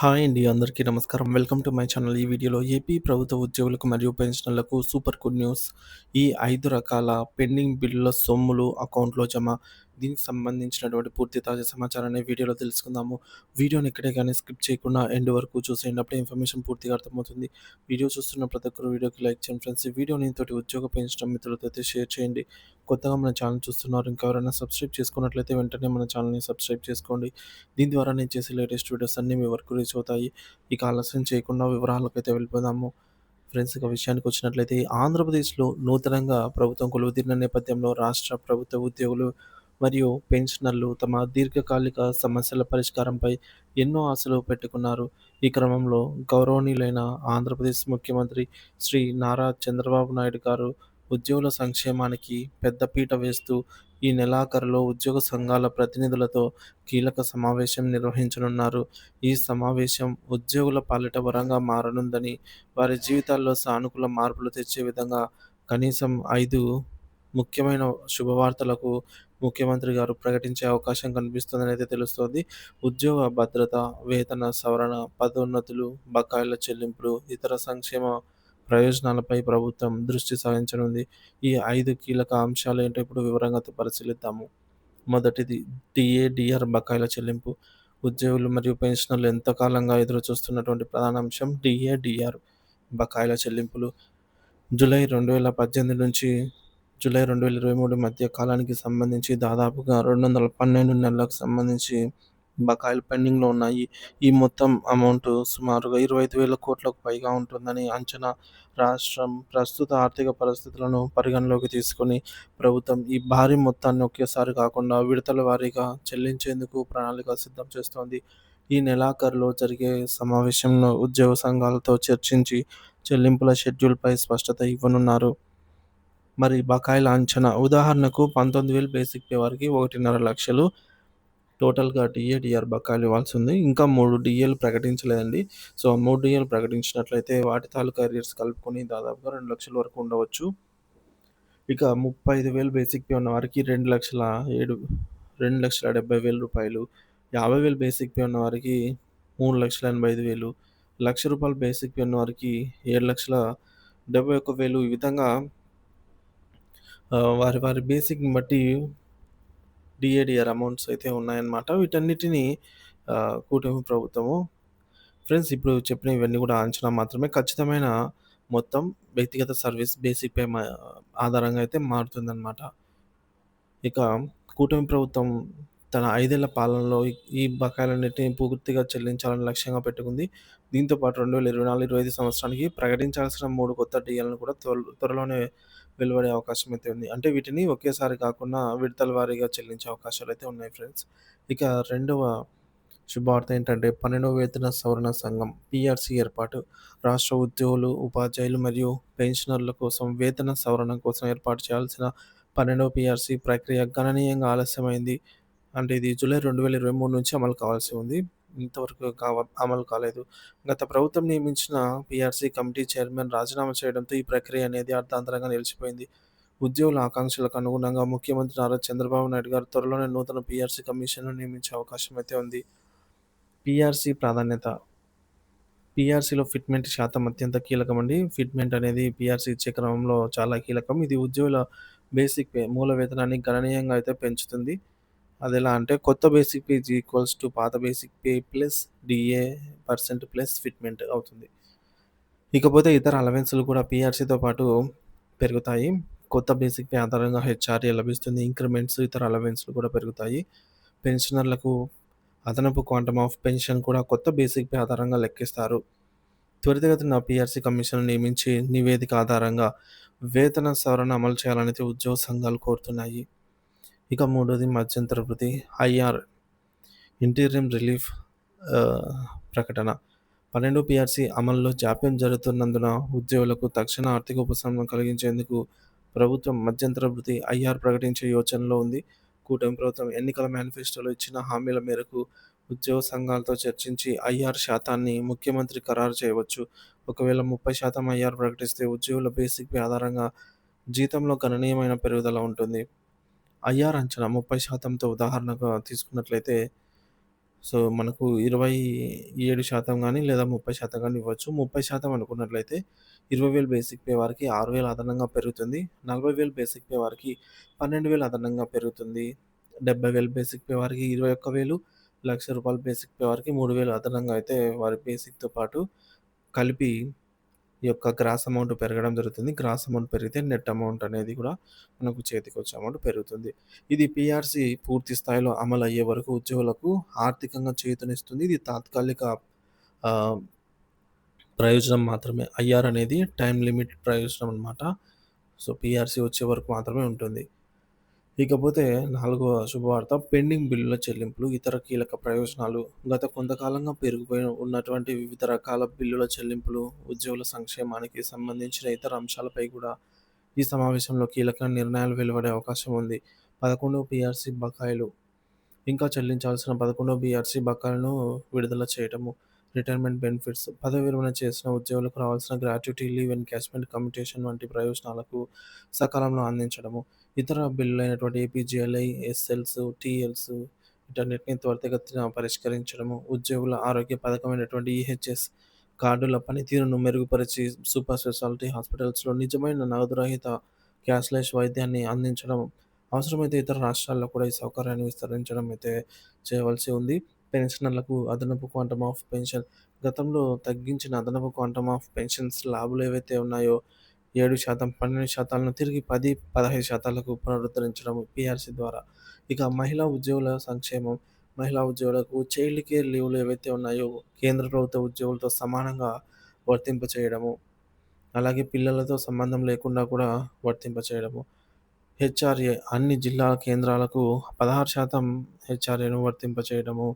Hi అండి. అందరికీ నమస్కారం. Welcome to my channel. ఈ వీడియోలో ఏపీ ప్రభుత్వ ఉద్యోగులకు మరియు పెన్షనర్లకు సూపర్ గుడ్ న్యూస్. ఈ ఐదు రకాల పెండింగ్ బిల్లుల సొమ్ములు అకౌంట్‌లో జమ. దీనికి సంబంధించినటువంటి పూర్తి తాజా సమాచారాన్ని వీడియోలో తెలుసుకుందాము. వీడియోని ఎక్కడే కానీ స్కిప్ చేయకుండా ఎండ్ వరకు చూసేయండి. అప్పుడే ఇన్ఫర్మేషన్ పూర్తిగా అర్థమవుతుంది. వీడియో చూస్తున్న ప్రతి ఒక్కరు వీడియోకి లైక్ చేయండి ఫ్రెండ్స్. ఈ వీడియోని ఇంతటి ఉద్యోగ పెంచడం మిత్రులతో అయితే షేర్ చేయండి. కొత్తగా మన ఛానల్ చూస్తున్నారు ఇంకెవరైనా సబ్స్క్రైబ్ చేసుకున్నట్లయితే వెంటనే మన ఛానల్‌ని సబ్స్క్రైబ్ చేసుకోండి. దీని ద్వారా నేను చేసే లేటెస్ట్ వీడియోస్ అన్నీ మీ వరకు రీచ్ అవుతాయి. ఇక ఆలస్యం చేయకుండా వివరాలకైతే వెళ్ళిపోదాము. ఫ్రెండ్స్ ఇక విషయానికి వచ్చినట్లయితే ఆంధ్రప్రదేశ్‌లో నూతనంగా ప్రభుత్వం కొలువుదీరిన నేపథ్యంలో రాష్ట్ర ప్రభుత్వ ఉద్యోగులు మరియు పెన్షనర్లు తమ దీర్ఘకాలిక సమస్యల పరిష్కారంపై ఎన్నో ఆశలు పెట్టుకున్నారు. ఈ క్రమంలో గౌరవనీయులైన ఆంధ్రప్రదేశ్ ముఖ్యమంత్రి శ్రీ నారా చంద్రబాబు నాయుడు గారు ఉద్యోగుల సంక్షేమానికి పెద్దపీట వేస్తూ ఈ నెలాఖరులో ఉద్యోగ సంఘాల ప్రతినిధులతో కీలక సమావేశం నిర్వహించనున్నారు. ఈ సమావేశం ఉద్యోగుల పాలిట వరంగా మారనుందని, వారి జీవితాల్లో సానుకూల మార్పులు తెచ్చే విధంగా కనీసం ఐదు ముఖ్యమైన శుభవార్తలకు ముఖ్యమంత్రి గారు ప్రకటించే అవకాశం కనిపిస్తుందని అయితే తెలుస్తోంది. ఉద్యోగ భద్రత, వేతన సవరణ, పదోన్నతులు, బకాయిల చెల్లింపులు, ఇతర సంక్షేమ ప్రయోజనాలపై ప్రభుత్వం దృష్టి సారించనుంది. ఈ ఐదు కీలక అంశాలు ఏంటో ఇప్పుడు వివరంగా పరిశీలిద్దాము. మొదటిది డిఏడిఆర్ బకాయిల చెల్లింపు. ఉద్యోగులు మరియు పెన్షనర్లు ఎంతకాలంగా ఎదురుచూస్తున్నటువంటి ప్రధాన అంశం డిఏడిఆర్ బకాయిల చెల్లింపులు. జూలై 2018 నుంచి జూలై 2023 మధ్య కాలానికి సంబంధించి దాదాపుగా 212 నెలలకు సంబంధించి బకాయిలు పెండింగ్‌లో ఉన్నాయి. ఈ మొత్తం అమౌంట్ సుమారుగా 25,000 కోట్లకు పైగా ఉంటుందని అంచనా. రాష్ట్రం ప్రస్తుత ఆర్థిక పరిస్థితులను పరిగణలోకి తీసుకొని ప్రభుత్వం ఈ భారీ మొత్తాన్ని ఒకేసారి కాకుండా విడతల వారీగా చెల్లించేందుకు ప్రణాళిక సిద్ధం చేస్తోంది. ఈ నెలాఖరులో జరిగే సమావేశంలో ఉద్యోగ సంఘాలతో చర్చించి చెల్లింపుల షెడ్యూల్‌పై స్పష్టత ఇవ్వనున్నారు. మరి బకాయిల అంచనా ఉదాహరణకు 19,000 బేసిక్ పే వారికి 1.5 లక్షలు టోటల్‌గా టీఏడీఆర్ బకాయిలు ఇవ్వాల్సి ఉంది. ఇంకా మూడు డిఏలు ప్రకటించలేదండి. సో, మూడు డిఏలు ప్రకటించినట్లయితే వాటి తాలూకా ఎరియర్స్ కలుపుకొని దాదాపుగా రెండు లక్షల వరకు ఉండవచ్చు. ఇక 35,000 బేసిక్ పే ఉన్న వారికి 2,07 2,70,000 రూపాయలు. 50,000 బేసిక్ పే ఉన్న వారికి 3,85,000 లక్ష రూపాయలు బేసిక్ పే ఉన్న వారికి 7,71,000 ఈ విధంగా వారి వారి బేసిక్‌ని బట్టి డీఏడీఆర్ అమౌంట్స్ అయితే ఉన్నాయన్నమాట. వీటన్నిటిని ఆహ్, కూటమి ప్రభుత్వము ఫ్రెండ్స్ ఇప్పుడు చెప్పిన ఇవన్నీ కూడా అంచనా మాత్రమే. ఖచ్చితమైన మొత్తం వ్యక్తిగత సర్వీస్ బేసిక్ పే ఆధారంగా అయితే మారుతుందన్నమాట. ఇక కూటమి ప్రభుత్వం తన 5 ఏళ్ళ పాలనలో ఈ బకాయిలన్నిటిని పూర్తిగా చెల్లించాలని లక్ష్యంగా పెట్టుకుంది. దీంతో పాటు 2024, 25 సంవత్సరానికి ప్రకటించాల్సిన 3 కొత్త డీఏలను కూడా త్వర త్వరలోనే వెలువడే అవకాశం అయితే ఉంది. అంటే వీటిని ఒకేసారి కాకుండా విడతల వారీగా చెల్లించే అయితే ఉన్నాయి ఫ్రెండ్స్. ఇక రెండవ శుభవార్త ఏంటంటే 12వ వేతన సవరణ సంఘం పిఆర్సీ ఏర్పాటు. రాష్ట్ర ఉద్యోగులు, ఉపాధ్యాయులు మరియు పెన్షనర్ల కోసం వేతన సవరణ కోసం ఏర్పాటు చేయాల్సిన 12వ పీఆర్సీ ప్రక్రియ గణనీయంగా ఆలస్యమైంది. అంటే ఇది జూలై 2023 నుంచి అమలు కావాల్సి ఉంది. ఇంతవరకు కావ అమలు కాలేదు. గత ప్రభుత్వం నియమించిన పీఆర్సీ కమిటీ చైర్మన్ రాజీనామా చేయడంతో ఈ ప్రక్రియ అనేది అర్థాంతరంగా నిలిచిపోయింది. ఉద్యోగుల ఆకాంక్షలకు అనుగుణంగా ముఖ్యమంత్రి నారా చంద్రబాబు నాయుడు గారు త్వరలోనే నూతన పీఆర్సీ కమిషన్‌ను నియమించే అవకాశం అయితే ఉంది. పీఆర్సీ ప్రాధాన్యత. పీఆర్సీలో ఫిట్‌మెంట్ శాతం అత్యంత కీలకమండి. ఫిట్‌మెంట్ అనేది పీఆర్సీ ఇచ్చే క్రమంలో చాలా కీలకం. ఇది ఉద్యోగుల బేసిక్ మూల వేతనాన్ని గణనీయంగా అయితే పెంచుతుంది. అది ఎలా అంటే కొత్త basic pay is equals to పాత basic pay plus DA percent plus fitment అవుతుంది. ఇకపోతే ఇతర అలవెన్స్‌లు కూడా పీఆర్సీతో పాటు పెరుగుతాయి. కొత్త బేసిక్ పే ఆధారంగా హెచ్ఆర్ఏ లభిస్తుంది. ఇంక్రిమెంట్స్, ఇతర అలవెన్స్‌లు కూడా పెరుగుతాయి. పెన్షనర్లకు అదనపు క్వాంటమ్ ఆఫ్ పెన్షన్ కూడా కొత్త బేసిక్ పే ఆధారంగా లెక్కిస్తారు. త్వరితగతిన పిఆర్సీ కమిషన్ నియమించి నివేదిక ఆధారంగా వేతన సవరణ అమలు చేయాలనేది ఉద్యోగ సంఘాలు కోరుతున్నాయి. ఇక మూడోది మధ్యంతర వృద్ధి ఐఆర్ ఇంటీరియం రిలీఫ్ ప్రకటన. 12 పీఆర్సీ అమల్లో జాప్యం జరుగుతున్నందున ఉద్యోగులకు తక్షణ ఆర్థిక ఉపశమనం కలిగించేందుకు ప్రభుత్వం మధ్యంతర వృత్తి ఐఆర్ ప్రకటించే యోచనలో ఉంది. కూటమి ప్రభుత్వం ఎన్నికల మేనిఫెస్టోలో ఇచ్చిన హామీల మేరకు ఉద్యోగ సంఘాలతో చర్చించి ఐఆర్ శాతాన్ని ముఖ్యమంత్రి ఖరారు చేయవచ్చు. ఒకవేళ 30% ఐఆర్ ప్రకటిస్తే ఉద్యోగుల బేసిక్ ఆధారంగా జీతంలో గణనీయమైన పెరుగుదల ఉంటుంది. ఐఆర్ అంచనా ముప్పై శాతంతో ఉదాహరణగా తీసుకున్నట్లయితే సో, మనకు ఇరవై ఏడు శాతం కానీ లేదా ముప్పై శాతం కానీ ఇవ్వచ్చు. 30% అనుకున్నట్లయితే 20,000 బేసిక్ పే వారికి ఆరు వేలు అదనంగా పెరుగుతుంది. 40,000 బేసిక్ పే వారికి 12,000 అదనంగా పెరుగుతుంది. 70,000 బేసిక్ పే వారికి 21,000 లక్ష రూపాయలు బేసిక్ పే వారికి 3,000 అదనంగా అయితే వారి బేసిక్‌తో పాటు కలిపి ఈ యొక్క గ్రాస్ అమౌంట్ పెరగడం జరుగుతుంది. గ్రాస్ అమౌంట్ పెరిగితే నెట్ అమౌంట్ అనేది కూడా మనకు చేతికొచ్చే అమౌంట్ పెరుగుతుంది. ఇది పిఆర్సీ పూర్తి స్థాయిలో అమలయ్యే వరకు ఉద్యోగులకు ఆర్థికంగా చేతనిస్తుంది ఇది తాత్కాలిక ప్రయోజనం మాత్రమే. ఐఆర్ అనేది టైం లిమిట్ ప్రయోజనం అనమాట. సో, పిఆర్సీ వచ్చే వరకు మాత్రమే ఉంటుంది. ఇకపోతే నాలుగవ శుభవార్త పెండింగ్ బిల్లుల చెల్లింపులు, ఇతర కీలక ప్రయోజనాలు. గత కొంతకాలంగా పెరిగిపోయి ఉన్నటువంటి వివిధ రకాల బిల్లుల చెల్లింపులు, ఉద్యోగుల సంక్షేమానికి సంబంధించిన ఇతర అంశాలపై కూడా ఈ సమావేశంలో కీలక నిర్ణయాలు వెలువడే అవకాశం ఉంది. పదకొండు బీఆర్సీ బకాయిలు ఇంకా చెల్లించాల్సిన పదకొండు బీఆర్సీ బకాయిలను విడుదల చేయటము. రిటైర్మెంట్ బెనిఫిట్స్ పదవి విరమణ చేసిన ఉద్యోగులకు రావాల్సిన గ్రాట్యుటీ, లీవ్ ఎన్కాష్‌మెంట్ కమ్యూటేషన్ వంటి ప్రయోజనాలకు సకాలంలో అందించడము. ఇతర బిల్లులైనటువంటి ఏపీజీఎల్ఐ, ఎస్ఎల్స్, టీఎల్స్ వీటన్నిటిని త్వరితగతిన పరిష్కరించడము. ఉద్యోగుల ఆరోగ్య పథకమైనటువంటి ఈహెచ్ఎస్ కార్డుల పనితీరును మెరుగుపరిచి సూపర్ స్పెషాలిటీ హాస్పిటల్స్‌లో నిజమైన నగదురహిత క్యాష్‌లెస్ వైద్యాన్ని అందించడం. అవసరమైతే ఇతర రాష్ట్రాల్లో కూడా ఈ సౌకర్యాన్ని విస్తరించడం అయితే చేయవలసి ఉంది. పెన్షనర్లకు అదనపు క్వాంటమ్ ఆఫ్ పెన్షన్ గతంలో తగ్గించిన అదనపు క్వాంటమ్ ఆఫ్ పెన్షన్ లాభులు ఏవైతే ఉన్నాయో ఏడు శాతం పన్నెండు శాతాలను తిరిగి పది పదహైదు శాతాలకు పునరుద్ధరించడం పిఆర్సీ ద్వారా. ఇక మహిళా ఉద్యోగుల సంక్షేమం మహిళా ఉద్యోగులకు చైల్డ్ కేర్ లీవ్‌లు ఏవైతే ఉన్నాయో కేంద్ర ప్రభుత్వ ఉద్యోగులతో సమానంగా వర్తింపచేయడము. అలాగే పిల్లలతో సంబంధం లేకుండా కూడా వర్తింప చేయడము హెచ్ఆర్ఏ అన్ని జిల్లా కేంద్రాలకు 16% హెచ్ఆర్ఏను వర్తింప చేయడము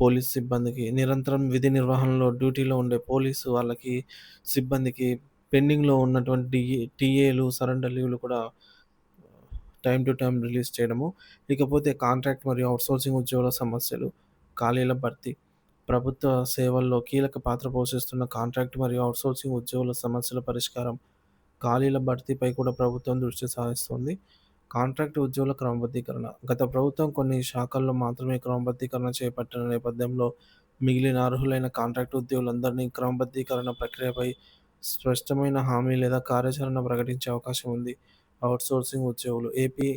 పోలీస్ సిబ్బందికి నిరంతరం విధి నిర్వహణలో డ్యూటీలో ఉండే పోలీసు వాళ్ళకి, సిబ్బందికి పెండింగ్‌లో ఉన్నటువంటి డిఏ టీఏలు, సరెండర్ లీవ్‌లు కూడా టైం టు టైం రిలీజ్ చేయడము. ఇకపోతే కాంట్రాక్ట్ మరియు అవుట్సోర్సింగ్ ఉద్యోగుల సమస్యలు, ఖాళీల భర్తీ. ప్రభుత్వ సేవల్లో కీలక పాత్ర పోషిస్తున్న కాంట్రాక్ట్ మరియు అవుట్సోర్సింగ్ ఉద్యోగుల సమస్యల పరిష్కారం, ఖాళీల భర్తీపై కూడా ప్రభుత్వం దృష్టి సారిస్తుంది కాంట్రాక్ట్ ఉద్యోగుల క్రమబద్ధీకరణ గత ప్రభుత్వం కొన్ని శాఖల్లో మాత్రమే క్రమబద్ధీకరణ చేపట్టిన నేపథ్యంలో మిగిలిన అర్హులైన కాంట్రాక్ట్ ఉద్యోగులందరినీ క్రమబద్ధీకరణ ప్రక్రియపై స్పష్టమైన హామీ లేదా కార్యాచరణ ప్రకటించే అవకాశం ఉంది. ఔట్‌సోర్సింగ్ ఉద్యోగులు ఏపీ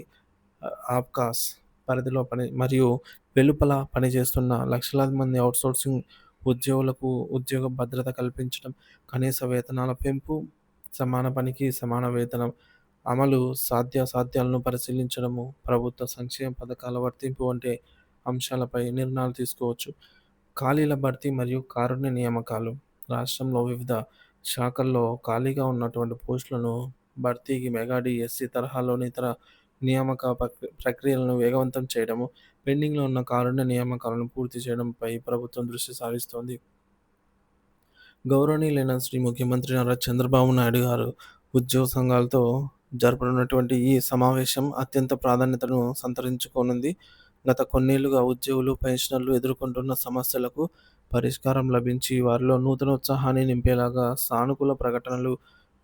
ఆప్కాస్ పరిధిలో పని మరియు వెలుపల పనిచేస్తున్న లక్షలాది మంది అవుట్సోర్సింగ్ ఉద్యోగులకు ఉద్యోగ భద్రత కల్పించడం, కనీస వేతనాల పెంపు, సమాన పనికి సమాన వేతనం అమలు సాధ్యాసాధ్యాలను పరిశీలించడము, ప్రభుత్వ సంక్షేమ పథకాల వర్తింపు వంటి అంశాలపై నిర్ణయాలు తీసుకోవచ్చు. ఖాళీల భర్తీ మరియు కారుణ్య నియామకాలు రాష్ట్రంలో వివిధ శాఖల్లో ఖాళీగా ఉన్నటువంటి పోస్టులను భర్తీకి మెగా డీఎస్సీ తరహాలోని ఇతర నియామక ప్రక్రియలను వేగవంతం చేయడము, పెండింగ్‌లో ఉన్న కారుణ్య నియామకాలను పూర్తి చేయడంపై ప్రభుత్వం దృష్టి సారిస్తోంది. గౌరవనీయులైన శ్రీ ముఖ్యమంత్రి నారా చంద్రబాబు నాయుడు గారు ఉద్యోగ సంఘాలతో జరపనున్నటువంటి ఈ సమావేశం అత్యంత ప్రాధాన్యతను సంతరించుకోనుంది. గత కొన్నేళ్ళుగా ఉద్యోగులు, పెన్షనర్లు ఎదుర్కొంటున్న సమస్యలకు పరిష్కారం లభించి వారిలో నూతన ఉత్సాహాన్ని నింపేలాగా సానుకూల ప్రకటనలు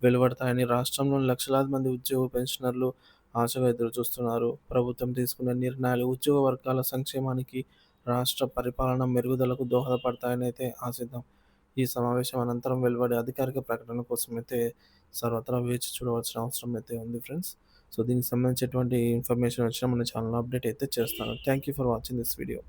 వెలువడతాయని రాష్ట్రంలోని లక్షలాది మంది ఉద్యోగ, పెన్షనర్లు ఆశగా ఎదురుచూస్తున్నారు. ప్రభుత్వం తీసుకున్న నిర్ణయాలు ఉద్యోగ వర్గాల సంక్షేమానికి, రాష్ట్ర పరిపాలన మెరుగుదలకు దోహదపడతాయని అయితే ఆశిద్దాం. ఈ సమావేశం అనంతరం వెలువడే అధికారిక ప్రకటన కోసం అయితే సర్వత్రా వేచి చూడవలసిన అవసరం అయితే ఉంది ఫ్రెండ్స్. సో, దీనికి సంబంధించి ఎటువంటి ఇన్ఫర్మేషన్ వచ్చినా మన ఛానల్ అప్డేట్ అయితే చేస్తాను. Thank you for watching this video.